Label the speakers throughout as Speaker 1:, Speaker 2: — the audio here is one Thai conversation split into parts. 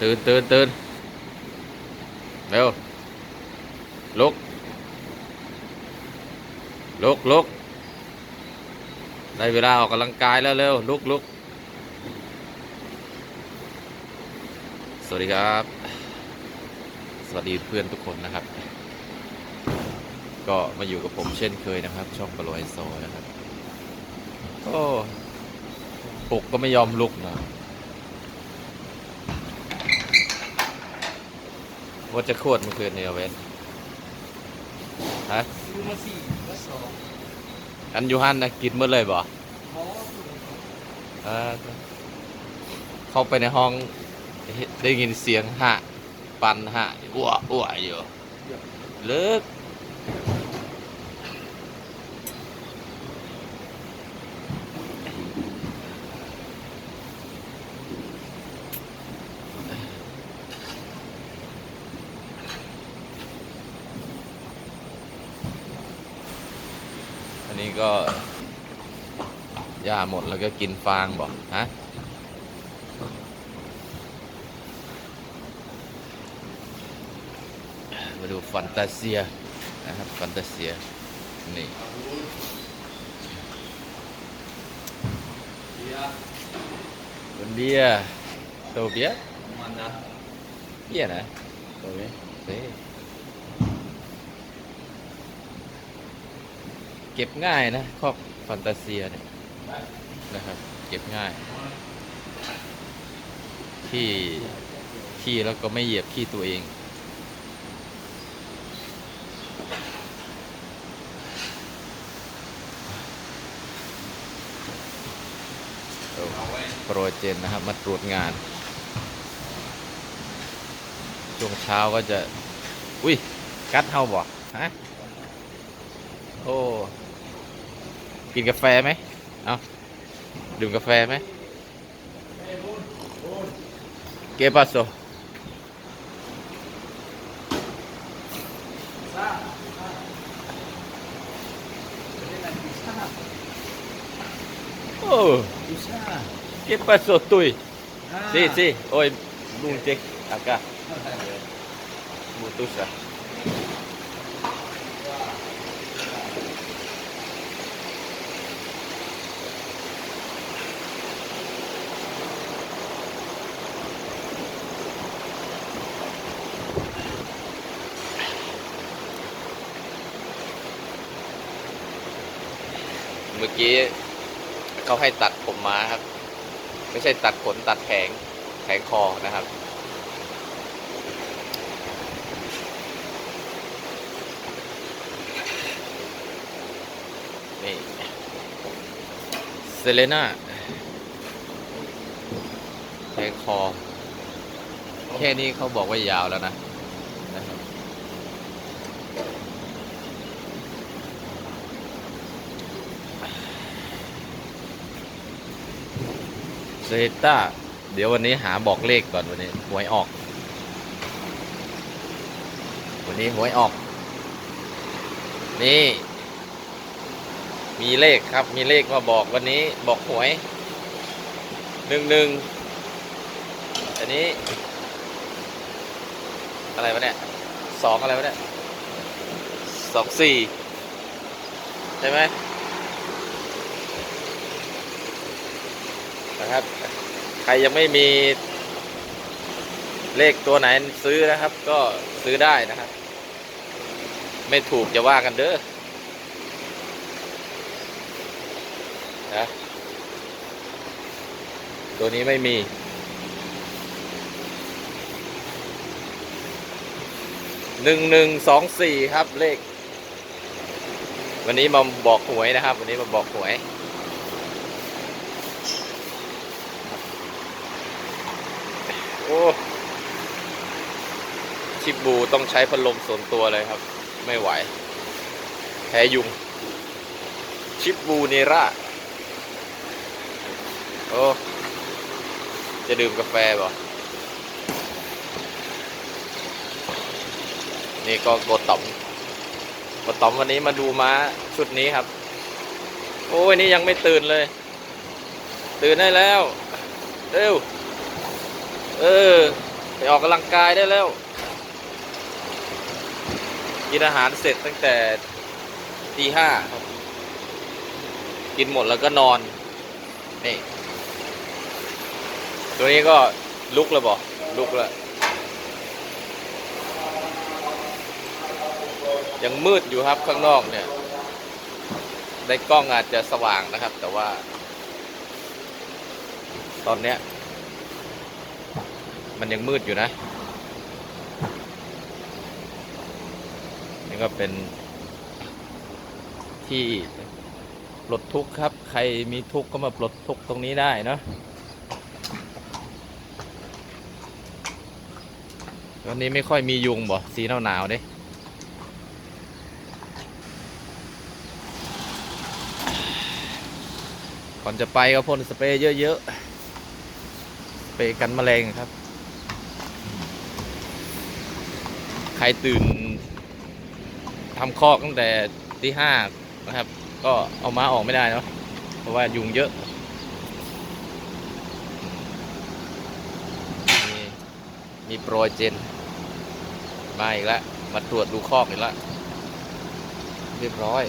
Speaker 1: ตื่นตื่นตื่นเร็วลุกลุกลุกได้เวลาออกกำลังกายแล้วเร็วลุกลุกสวัสดีครับ สวัสดีเพื่อนทุกคนนะครับ ก็มาอยู่กับผมเช่นเคยนะครับ ช่องปลอยโซนะครับ โอ้ปลุกก็ไม่ยอมลุกนะ ว่าจะขวดเมื่อคืนนี่เอาเว้นฮะ
Speaker 2: ซื้อมาสี่ก็สอง
Speaker 1: อันยูฮันนะกินเมื่อเลยบ่
Speaker 2: เอ
Speaker 1: อเข้าไปในห้อง ได้ยินเสียงหะปันหะอ้วอ้วอยู่เลิก นนี้ก็ย่าหมดแล้วก็กินฟางบอกฮะมาดูฟันตาเซียนะครับฟันตาเซีย นี่
Speaker 2: บ
Speaker 1: นเบียโตเบีย
Speaker 2: มันนะ
Speaker 1: เบียนะโตเบีย เก็บง่ายนะครอบฟันตาเซียเนี่ยนะครับ เก็บง่าย ขี้ขี้แล้วก็ไม่เหยียบขี้ตัวเอง โปรเจนนะครับ มาตรวจงาน ช่วงเช้าก็จะ อุ้ย กัดเฮาบ่ฮะ โอ้ กินกาแฟไหมเอาดื่มกาแฟไหมเกปัสโซ
Speaker 2: ซ่าไม่ได้อะไรพิซซ่า
Speaker 1: โอ้
Speaker 2: พิซซ่า
Speaker 1: เกปัสโซตุย
Speaker 2: อ่า
Speaker 1: Si, si. Oi, bung cek agak putus lah. เมื่อกี้เขาให้ตัดผมม้าครับ ไม่ใช่ตัดขนตัดแผงแผงคอนะครับ นี่เซเลน่าแผงคอ แค่นี้เขาบอกว่ายาวแล้วนะนะครับ เซต้า เดี๋ยววันนี้หาบอกเลขก่อนวันนี้หวยออก วันนี้หวยออก นี่ มีเลขครับมีเลขมาบอกวันนี้บอกหวยหนึ่งหนึ่งอันนี้ อะไรวะเนี่ยสองอะไรวะเนี่ยสองสี่ใช่ไหม นะครับ ใครยังไม่มี เลขตัวไหนซื้อนะครับ ก็ซื้อได้นะครับ ไม่ถูกจะว่ากันเด้อนะตัวนี้ไม่มีหนึ่งหนึ่งสองสี่ครับเลข วันนี้มาบอกหวยนะครับ วันนี้มาบอกหวย โอ้ชิบูต้องใช้พัดลมส่วนตัวเลยครับ ไม่ไหว แพ้ยุง ชิบูเนร่า โอ้ จะดื่มกาแฟบ่นี่ก็กดต่อมกดต่อมวันนี้มาดูม้าชุดนี้ครับ โอ้ยนี่ยังไม่ตื่นเลย ตื่นได้แล้ว เร็ว เออ ไปออกกำลังกายได้แล้ว กินอาหารเสร็จตั้งแต่ตีห้าครับ กินหมดแล้วก็นอน นี่ ตัวนี้ก็ลุกแล้วบอกลุกแล้ว ยังมืดอยู่ครับข้างนอกเนี่ยในกล้องอาจจะสว่างนะครับ แต่ว่า ตอนเนี้ย มันยังมืดอยู่นะ นี่ก็เป็นที่ปลดทุกข์ครับ ใครมีทุกข์ก็มาปลดทุกข์ตรงนี้ได้เนอะวันนี้ไม่ค่อยมียุงบ่ สีหนาวหนาวๆเด้ก่อนจะไปก็พ่นสเปรย์เยอะๆ สเปรย์กันแมลงครับ ใค รตื่นทำคอกตั้งแต่ที่ห้านะครับ ก็เอาม้าออกไม่ได้เนาะเพราะว่ายุงเยอะมีมีโปรยเจนมาอีกแล้วมาตรวจดูคอกอีกแล้วเรียบร้อย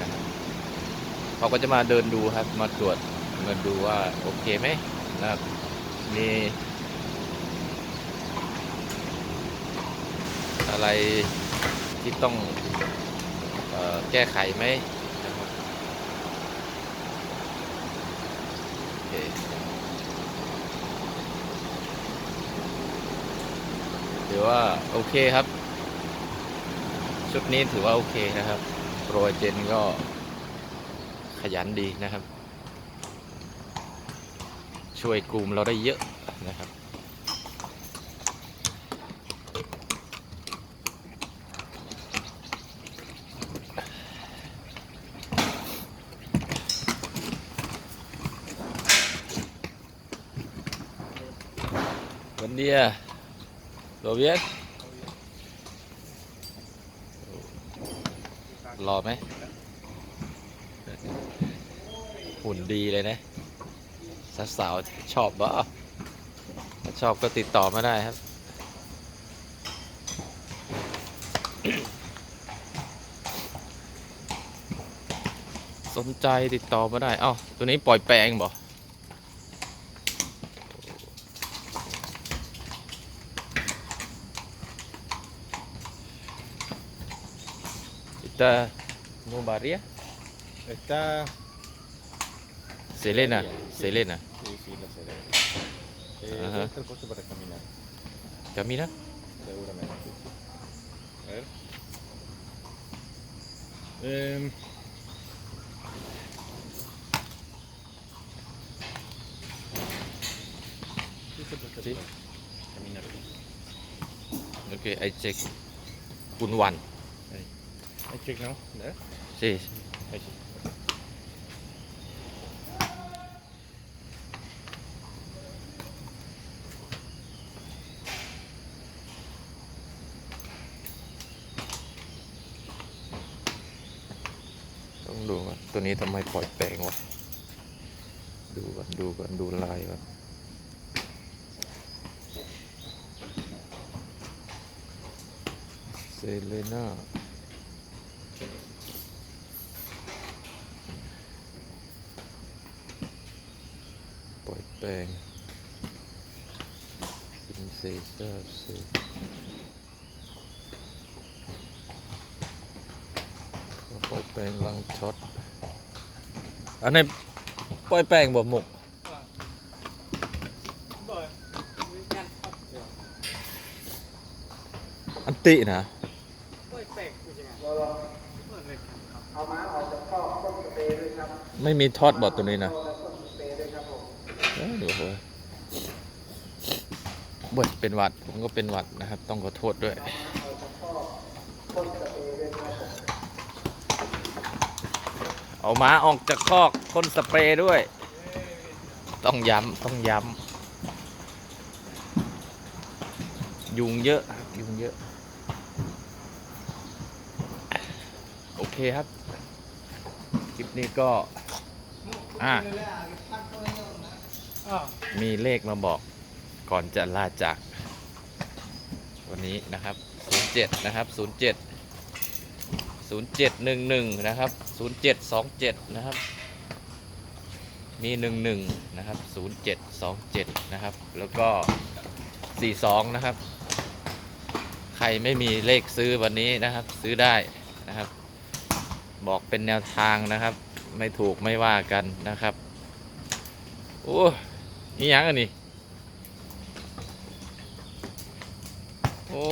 Speaker 1: นะครับเขาก็จะมาเดินดูครับ มาตรวจมาดูว่าโอเคไหมนะครับมี อะไรที่ต้องออแก้ไขไหมนะครับโอเคถือว่าโอเคครับ ชุดนี้ถือว่าโอเคนะครับโปรเจนก็ขยันดีนะครับ ช่วยกลุ่มเราได้เยอะนะครับ Buen día. ¿Todo bien? รอไหมหุ่นดีเลยนะ สาวๆชอบบ่ชอบก็ติดต่อมาได้ครับ สนใจติดต่อมาได้ เอ้า ตัวนี้ปล่อยแปลงบ่ Está Mubaria,
Speaker 3: Está.
Speaker 1: Selena,
Speaker 3: Sí.
Speaker 1: Selena.
Speaker 3: Sí, sí, lo sé. Eh,
Speaker 1: Ajá.
Speaker 3: ¿dónde está el puesto para caminar?
Speaker 1: Camina.
Speaker 3: Seguramente. sí. A ver. Em, sí, caminar.
Speaker 1: Okay, I check.
Speaker 3: I check now. There.
Speaker 1: Sí.
Speaker 3: I check.
Speaker 1: ต้องดูว่าตัวนี้ทำไมปล่อยแปลงวะ ดูก่อนดูก่อนดูลายก่อนเซเลน่าปล่อย แปลงอินเซเซอร์เซปล่อยแปลงลังช็อตอันนี้ปล่อยแปลงบ่หมกอันตินะไม่มีทอดบอดตัวนี้นะ เอ้ยเดี๋ยวเบ่ยเป็นหวัด ผมก็เป็นหวัดนะครับ ต้องขอโทษด้วยเอาม้าออกจากคอกพ่นสเปรย์ด้วย ต้องย้ำต้องย้ำยุงเยอะยุงเยอะ โอเคครับ คลิปนี้ก็ อ่า มีเลขมาบอกก่อนจะลาจาก วันนี้นะครับ 07 นะครับ 07 0711 นะครับ 0727 นะครับ มี 11 นะครับ 0727 นะครับ แล้วก็ 42 นะครับ ใครไม่มีเลขซื้อวันนี้นะครับ ซื้อได้นะครับ บอกเป็นแนวทางนะครับ ไม่ถูกไม่ว่ากันนะครับ โอ้ นี่ยังอันนี้โอ้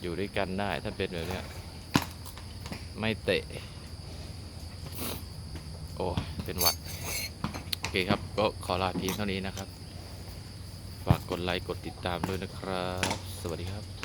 Speaker 1: อยู่ด้วยกันได้ถ้าเป็นแบบนี้ไม่เตะ โอ้ เป็นวัด โอเคครับ ก็ขอลาเพียงเท่านี้นะครับ ฝากกดไลค์ กดติดตามด้วยนะครับ สวัสดีครับ